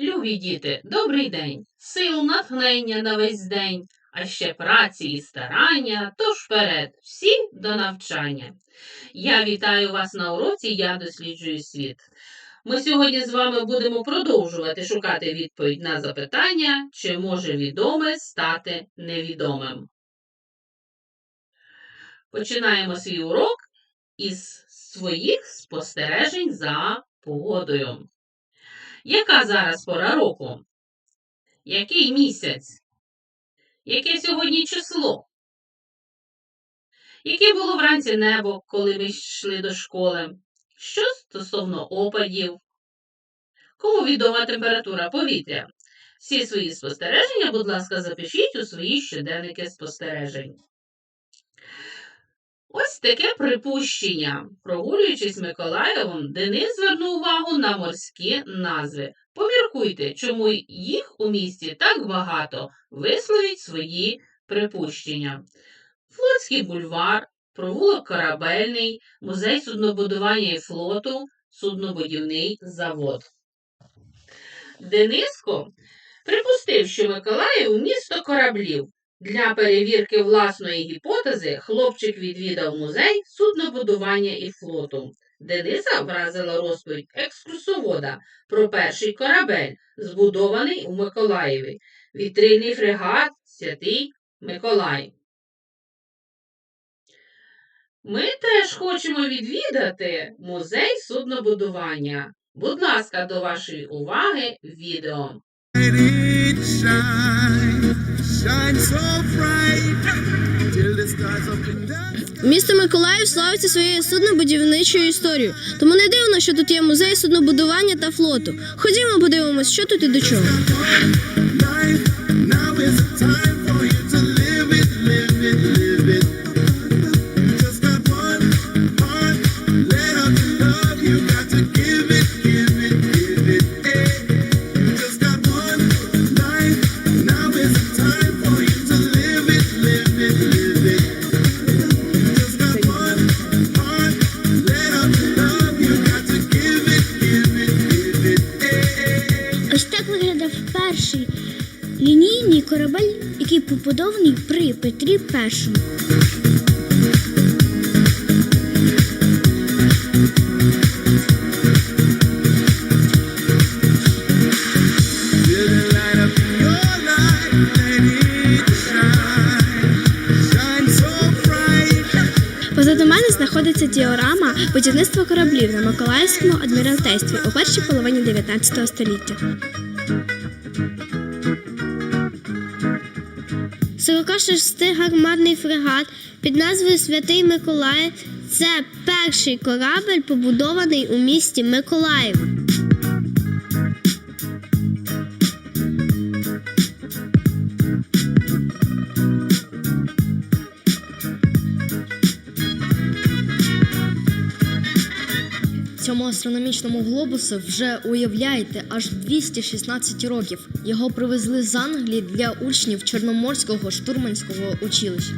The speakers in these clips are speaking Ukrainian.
Любі діти, добрий день, сил натхнення на весь день, а ще праці і старання, тож вперед, всі до навчання. Я вітаю вас на уроці Я досліджую світ. Ми сьогодні з вами будемо продовжувати шукати відповідь на запитання, чи може відоме стати невідомим. Починаємо свій урок із своїх спостережень за погодою. Яка зараз пора року? Який місяць? Яке сьогодні число? Яке було вранці небо, коли ми йшли до школи? Що стосовно опадів? Кому відома температура повітря? Всі свої спостереження, будь ласка, запишіть у свої щоденники спостережень. Ось таке припущення. Прогулюючись Миколаєвом, Денис звернув увагу на морські назви. Поміркуйте, чому їх у місті так багато. Висловіть свої припущення. Флотський бульвар, провулок Корабельний, музей суднобудування і флоту, суднобудівний завод. Дениско припустив, що Миколаїв місто кораблів. Для перевірки власної гіпотези хлопчик відвідав музей суднобудування і флоту. Дениса вразила розповідь екскурсовода про перший корабель, збудований у Миколаєві, вітрильний фрегат Святий Миколай. Ми теж хочемо відвідати музей суднобудування. Будь ласка, до вашої уваги відео. Місто Миколаїв славиться своєю суднобудівничою історією, тому не дивно, що тут є музей суднобудування та флоту. Ходімо, подивимось, що тут і до чого. Лінійний корабель, який побудований при Петрі І. Позаду мене знаходиться діорама будівництва кораблів на Миколаївському адміралтействі у першій половині 19 століття. 46-гармарний фрегат під назвою Святий Миколаїв. це перший корабель, побудований у місті Миколаїв. Цьому астрономічному глобусу вже уявляєте аж 216 років. Його привезли з Англії для учнів Чорноморського штурманського училища.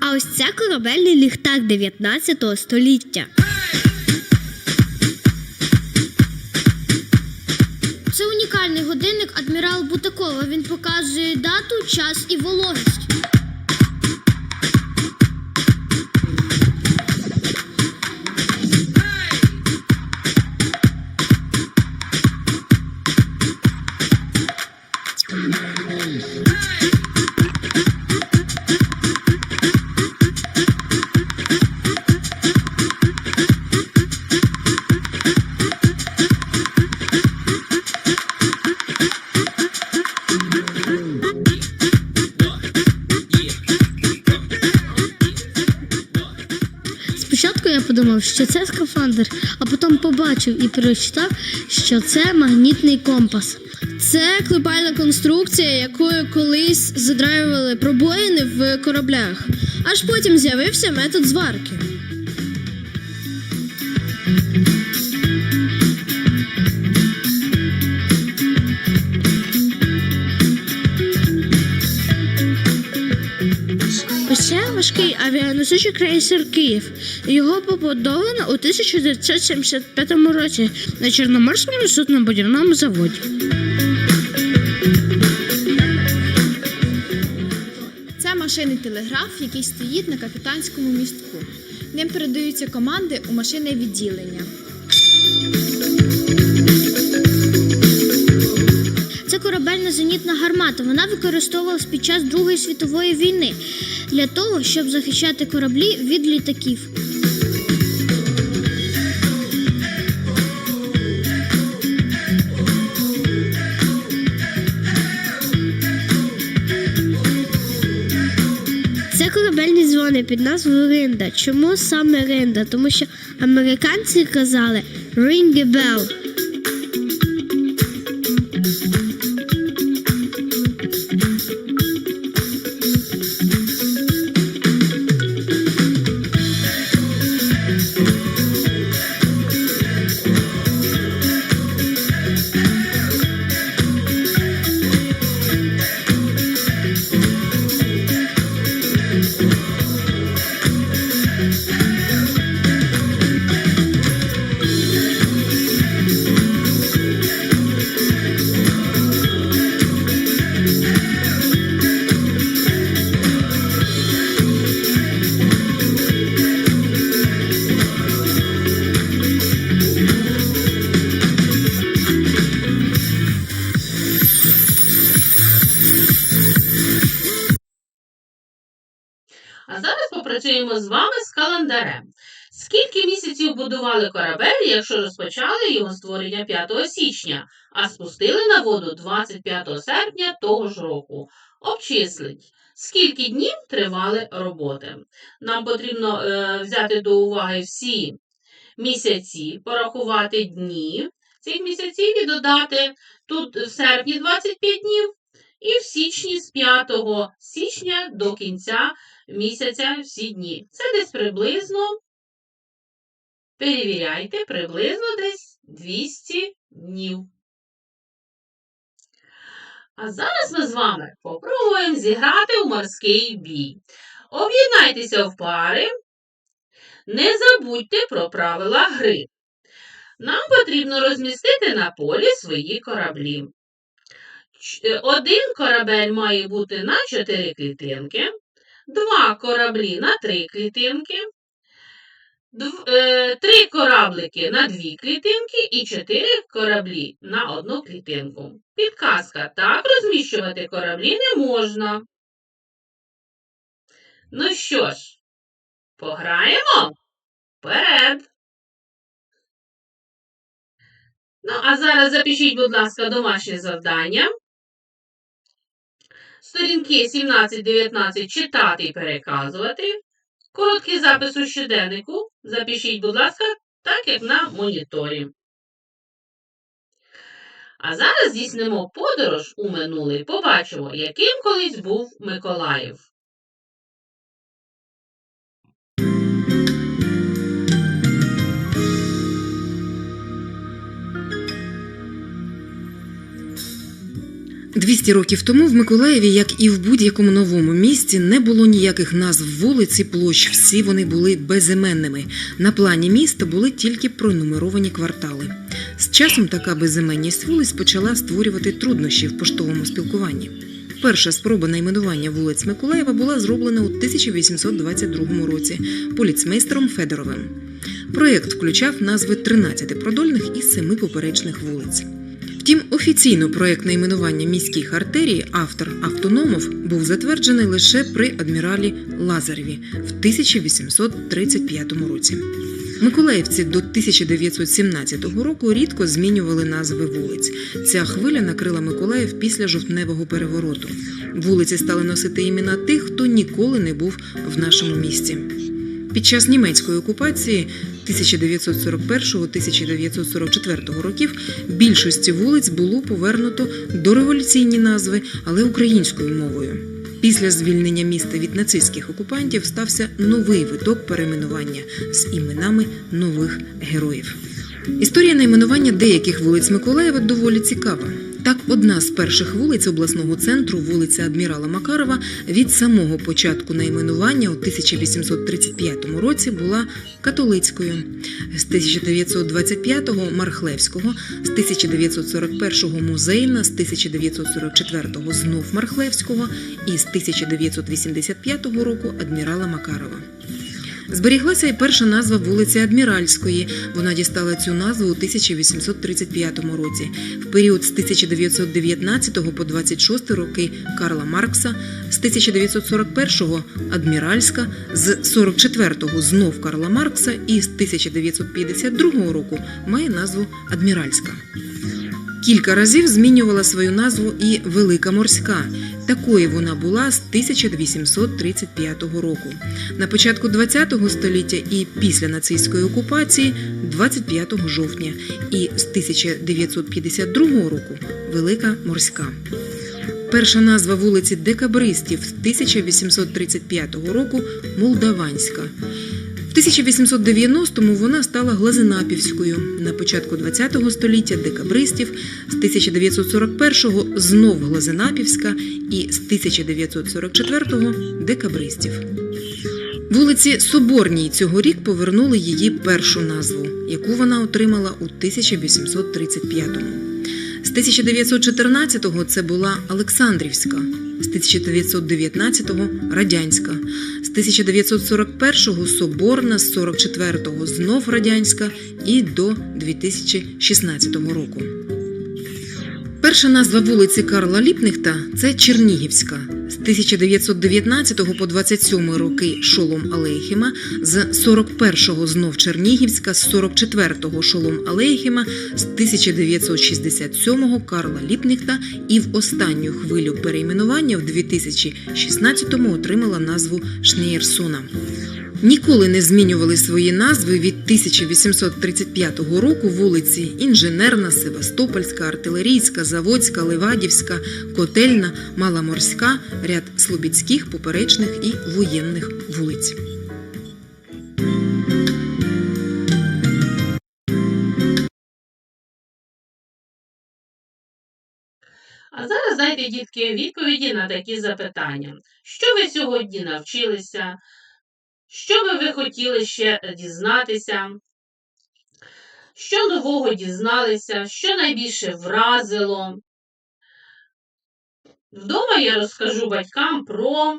А ось це корабельний ліхтар 19 століття. Унікальний годинник адмірал Бутакова. Він показує дату, час і вологість. Подумав, що це скафандр, а потім побачив і прочитав, що це магнітний компас. Це клепальна конструкція, якою колись задраювали пробоїни в кораблях. Аж потім з'явився метод зварки. Ще важкий авіаносичий крейсер Київ. Його побудовано у 1975 році на Чорноморському суднобудівному заводі. Це машинний телеграф, який стоїть на капітанському містку. Ним передаються команди у машинне відділення. Корабельна зенітна гармата. Вона використовувалась під час Другої світової війни для того, щоб захищати кораблі від літаків. Це корабельні дзвони під назвою Ринда. Чому саме Ринда? Тому що американці казали «Ring a bell». Скільки місяців будували корабель, якщо розпочали його створення 5 січня, а спустили на воду 25 серпня того ж року? Обчислить, скільки днів тривали роботи. Нам потрібно е, взяти до уваги всі місяці, порахувати дні цих місяців і додати тут в серпні 25 днів і в січні з 5 січня до кінця місяця всі дні. Це десь приблизно, перевіряйте, приблизно десь 200 днів. А зараз ми з вами попробуємо зіграти у морський бій. Об'єднайтеся в пари. Не забудьте про правила гри. Нам потрібно розмістити на полі свої кораблі. Е, Один корабель має бути на 4 клітинки, два кораблі на 3 клітинки, три кораблики на 2 клітинки і 4 кораблі на одну клітинку. Підказка. Так розміщувати кораблі не можна. Ну що ж, пограємо? Вперед! Ну, а зараз запишіть, будь ласка, домашнє завдання. Сторінки 17-19 читати і переказувати. Короткий запис у щоденнику. Запишіть, будь ласка, так як на моніторі. А зараз здійснимо подорож у минуле. Побачимо, яким колись був Миколаїв. – 200 років тому в Миколаєві, як і в будь-якому новому місті, не було ніяких назв вулиць і площ. Всі вони були безіменними. На плані міста були тільки пронумеровані квартали. З часом така безіменність вулиць почала створювати труднощі в поштовому спілкуванні. Перша спроба найменування вулиць Миколаєва була зроблена у 1822 році поліцмейстером Федоровим. Проєкт включав назви 13 продольних і 7 поперечних вулиць. Втім, офіційно проект найменування міських артерій автор автономов був затверджений лише при адміралі Лазареві в 1835 році. Миколаївці до 1917 року рідко змінювали назви вулиць. Ця хвиля накрила Миколаїв після жовтневого перевороту. Вулиці стали носити імена тих, хто ніколи не був в нашому місті. Під час німецької окупації 1941-1944 років більшості вулиць було повернуто дореволюційні назви, але українською мовою. Після звільнення міста від нацистських окупантів стався новий виток перейменування з іменами нових героїв. Історія найменування деяких вулиць Миколаєва доволі цікава. Так, одна з перших вулиць обласного центру, вулиця Адмірала Макарова, від самого початку найменування у 1835 році була католицькою. З 1925-го Мархлевського, з 1941-го музейна, з 1944-го знов Мархлевського і з 1985 року адмірала Макарова. Зберіглася і перша назва вулиці Адміральської. Вона дістала цю назву у 1835 році. В період з 1919 по 26 роки Карла Маркса, з 1941-го Адміральська, з 44-го знов Карла Маркса і з 1952 року має назву Адміральська. Кілька разів змінювала свою назву і Велика Морська. Такою вона була з 1835 року. На початку ХХ століття і після нацистської окупації 25 жовтня, і з 1952 року Велика Морська. Перша назва вулиці Декабристів з 1835 року Молдаванська. В 1890-му вона стала Глазенапівською. На початку ХХ століття декабристів, з 1941-го знов Глазенапівська і з 1944-го декабристів. Вулиці Соборній цього рік повернули її першу назву, яку вона отримала у 1835-му. З 1914-го це була Олександрівська, з 1919-го Радянська, з 1941-го Соборна, з 44-го знов Радянська і до 2016 року. Перша назва вулиці Карла Ліпнихта це Чернігівська. З 1919 по 27 роки Шолом Алейхема, з 41-го знов Чернігівська, з 44-го Шолом Алейхема, з 1967-го Карла Ліпнихта і в останню хвилю перейменування в 2016-му отримала назву Шнеєрсона. Ніколи не змінювали свої назви від 1835 року вулиці Інженерна, Севастопольська, Артилерійська, Заводська, Левадівська, Котельна, Маломорська, ряд слобідських, поперечних і воєнних вулиць. А зараз дайте, дітки, відповіді на такі запитання. Що ви сьогодні навчилися? Що би ви хотіли ще дізнатися? Що нового дізналися? Що найбільше вразило? Вдома я розкажу батькам про,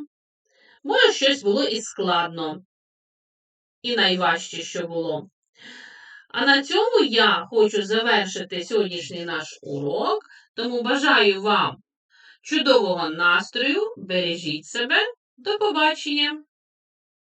може, щось було і складно, і найважче, що було. А на цьому я хочу завершити сьогоднішній наш урок, тому бажаю вам чудового настрою, бережіть себе, до побачення!